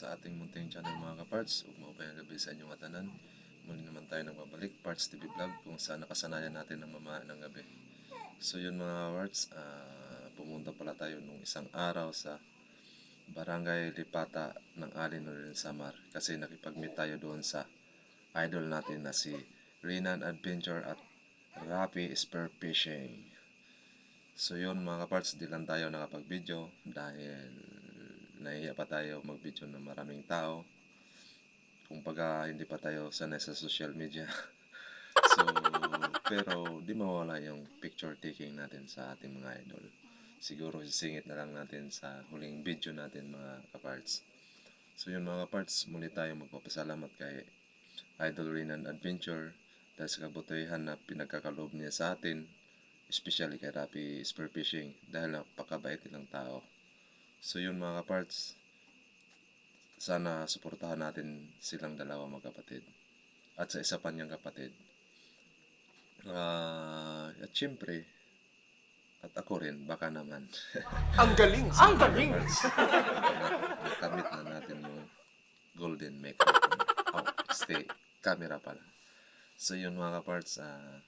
sa ating munting channel mga kaparts. Ug mao ang gabi sa inyong atanan. Muli naman tayo nagbabalik, Parts TV Vlog, kung saan nakasanayan natin ng mama ng gabi. So yun mga kaparts, ah, pumunta pala tayo nung isang araw sa Barangay Lipata ng Alin Norin Samar kasi nakipag-meet tayo doon sa idol natin na si Renan Adventure at Rapi Spear Fishing. So yun mga kaparts, di lang tayo nakapag-video dahil nahiya pa tayo mag-video ng maraming tao. Kung baga hindi pa tayo sanay sa social media. so, pero di mawala yung picture taking natin sa ating mga idol. Siguro sisingit na lang natin sa huling video natin mga kaparts. So yun mga kaparts, muli tayo magpapasalamat kay Idol Renan Adventure dahil sa kabutihan na pinagkakaloob niya sa atin especially kay Rapi Spear Fishing dahil napakabait nilang tao. So yun mga kaparts, sana suportahan natin silang dalawa magkapatid. At sa isa pa niyang kapatid. Ah, at syempre, at ako rin, baka naman. Ang galing! Ang galing! Nakamit na natin yung golden microphone. Oh, stay. Camera pala. So yun mga kaparts, ah,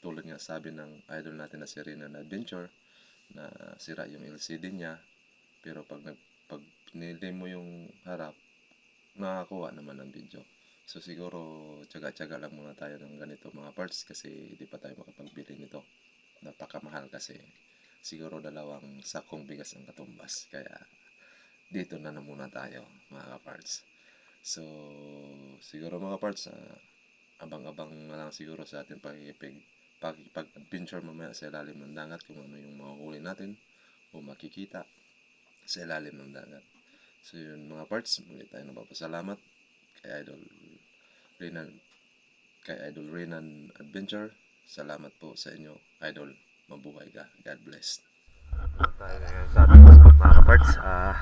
tulad nga sabi ng idol natin na si Renan Adventure, na sira yung LCD niya, pero pag pag pinili mo yung harap, nakakuha naman ng video. So siguro tsaga-tsaga lang muna tayo ng ganito mga parts kasi hindi pa tayo makapagbili nito. Napakamahal kasi siguro dalawang sakong bigas ang katumbas. Kaya dito na na muna tayo mga parts. So siguro mga parts, ah, abang-abang na lang siguro sa ating pagkikipig pag-adventure mamaya sa ilalim ng dagat kung ano yung mahuhuli natin o makikita sa ilalim ng dagat. So yun mga parts, muli tayo nagpapasalamat kay Idol Renan kay Idol Renan Adventure. Salamat po sa inyo, Idol. Mabuhay ka. God bless. tayo ngayon sa ating spot mga kaparts. Ah,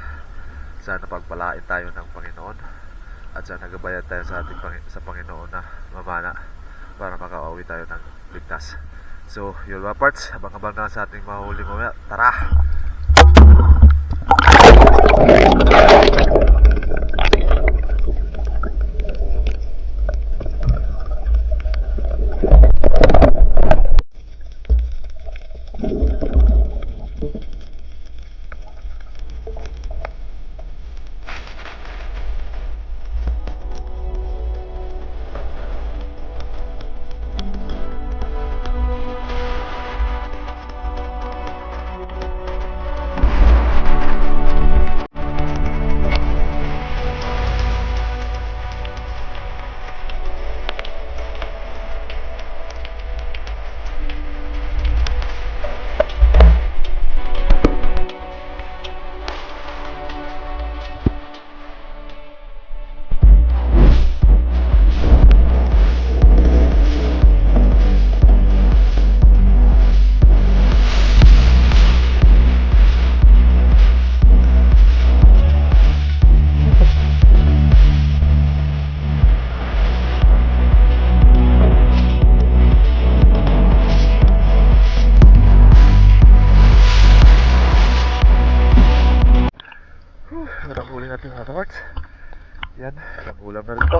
sana pagpalain tayo ng Panginoon at sana gabayan tayo sa ating Pangi- sa Panginoon na mamana para makauwi tayo ng ligtas. So, yun mga parts, abang-abang na sa ating mahuli mamaya. Tara! Oh, my God. Ilang ulam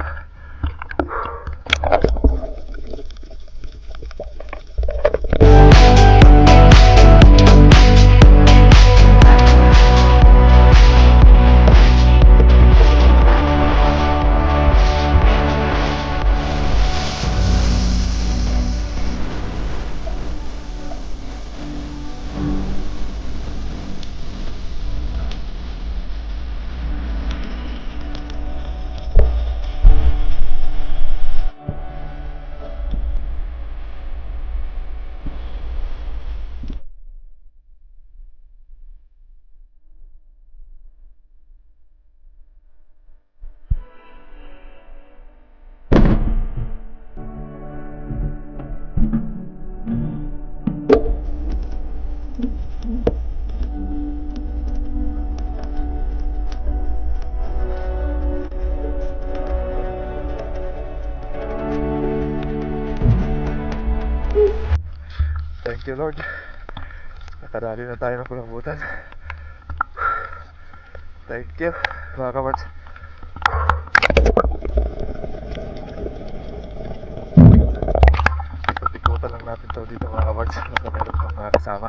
Thank you Lord. Nakadali na tayo ng kulambutan. Thank you. mga kaparts. Ikutan lang natin to dito mga kaparts. Baka meron pang mga kasama.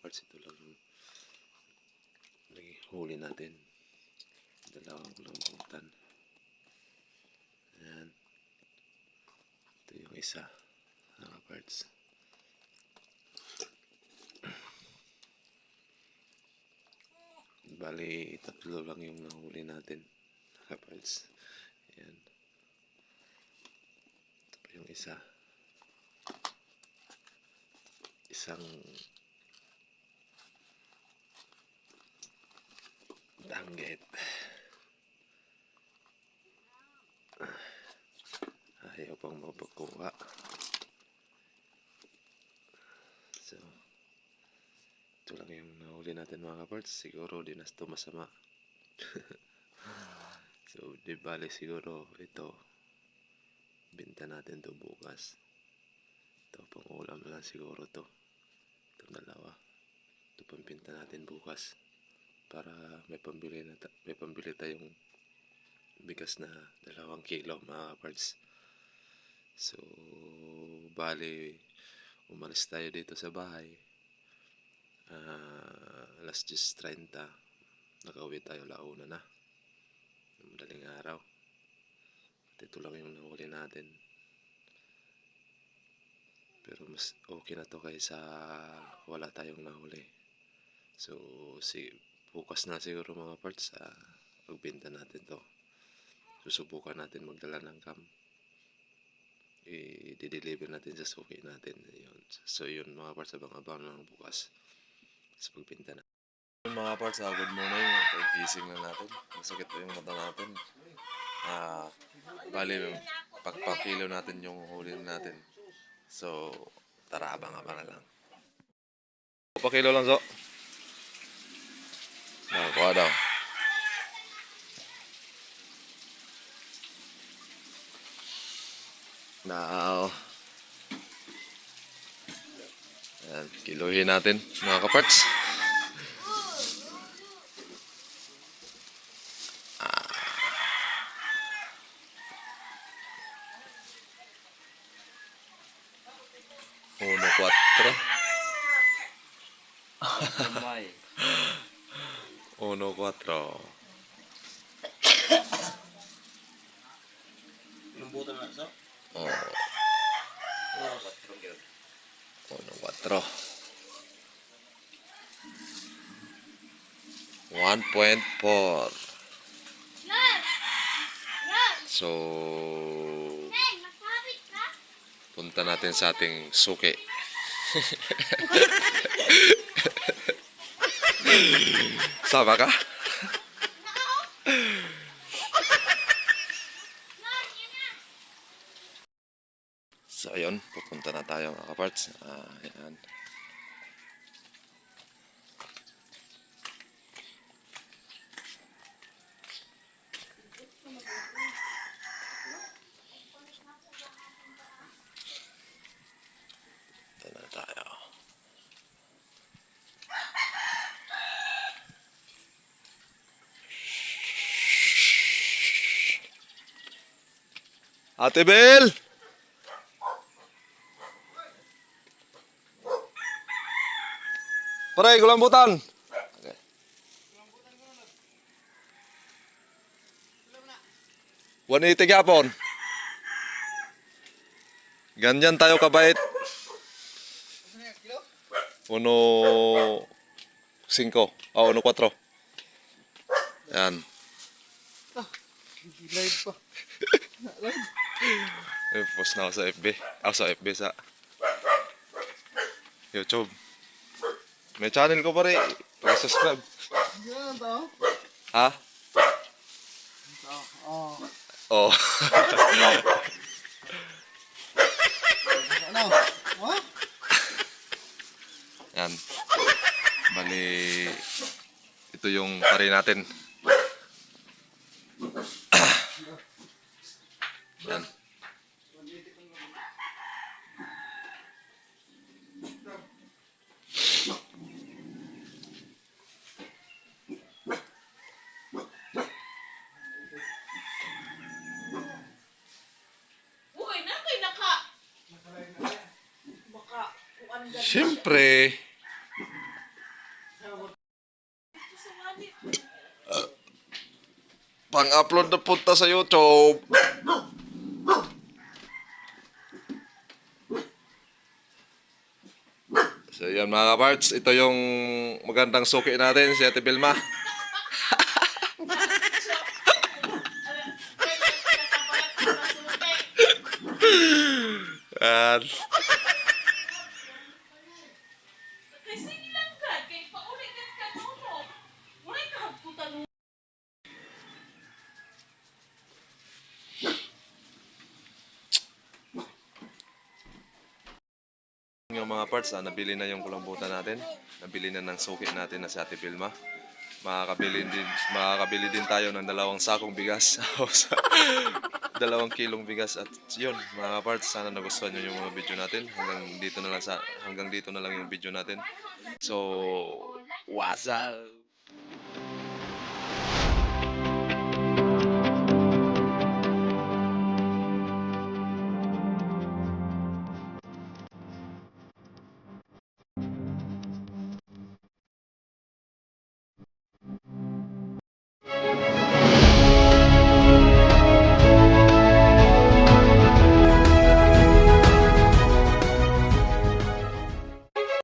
Parts, ito lang yung huli natin. Dalawang lang bungtan. Ayan. Ito yung isa. Mga parts. Bali, tatlo lang yung nahuli natin. Mga parts. Ayan. Ito pa yung isa. Isang danggit. Ayaw pang mapagkuha. So, ito lang yung nahuli natin mga kaparts. Siguro di na ito masama. so, di bali siguro ito binta natin to bukas. Ito pang ulam lang siguro to. Itong dalawa. Ito pang binta natin bukas. Para may pambili na may pambili tayong bigas na dalawang kilo mga parts. So, bali, umalis tayo dito sa bahay. Ah, alas 10.30. Nakauwi tayo launa na. Madaling araw. At ito lang yung nahuli natin. Pero mas okay na to kaysa wala tayong nahuli. So, si bukas na siguro mga parts sa pagbenta natin to. Susubukan natin magdala ng cam. I-deliver natin sa suki natin. Yun. So, yun mga parts abang-abang lang bukas sa pagbenta na. Mga parts, ah, good morning. Kagising na natin. Masakit pa yung mata natin. Ah, bali, pagpakilo natin yung huli natin. So, tara, abang-abang na lang. Pakilo lang so. Nakakuha daw. Now, Ayan, kiluhin natin mga kaparts. 4. 1.4 So Punta natin sa ating suki Sama ka? So ayun, pupunta na tayo mga kaparts. Uh, yan. Ate Bel! Pare, kulambutan! Okay. One eighty gapon. Ganyan tayo kabait. Uno cinco. Ah, uno cuatro. Yan. Live pa. Eh, post na ako sa FB. Ako sa FB sa YouTube. May channel ko pare. Pag-subscribe. Ha? Oh. Oh. Ano? Ha? Yan. Bali, ito yung pare natin. Yan. Uy, na kay naka. Baka kuan gan. Siyempre, wali. pang-upload na punta sa YouTube. So yan mga kaparts, ito yung magandang suki natin, si Ate Vilma. At Kay sige lang gad kay pauli gad ka mo. Wala ka hagkutan mo. yung mga parts, ah, nabili na yung kulambutan natin. Nabili na ng suki natin na si Ate Vilma. Makakabili din, makakabili din tayo ng dalawang sakong bigas. Dalawang kilong bigas. At yun, mga parts, sana nagustuhan nyo yung mga video natin. Hanggang dito na lang, sa, hanggang dito na lang yung video natin. So, what's?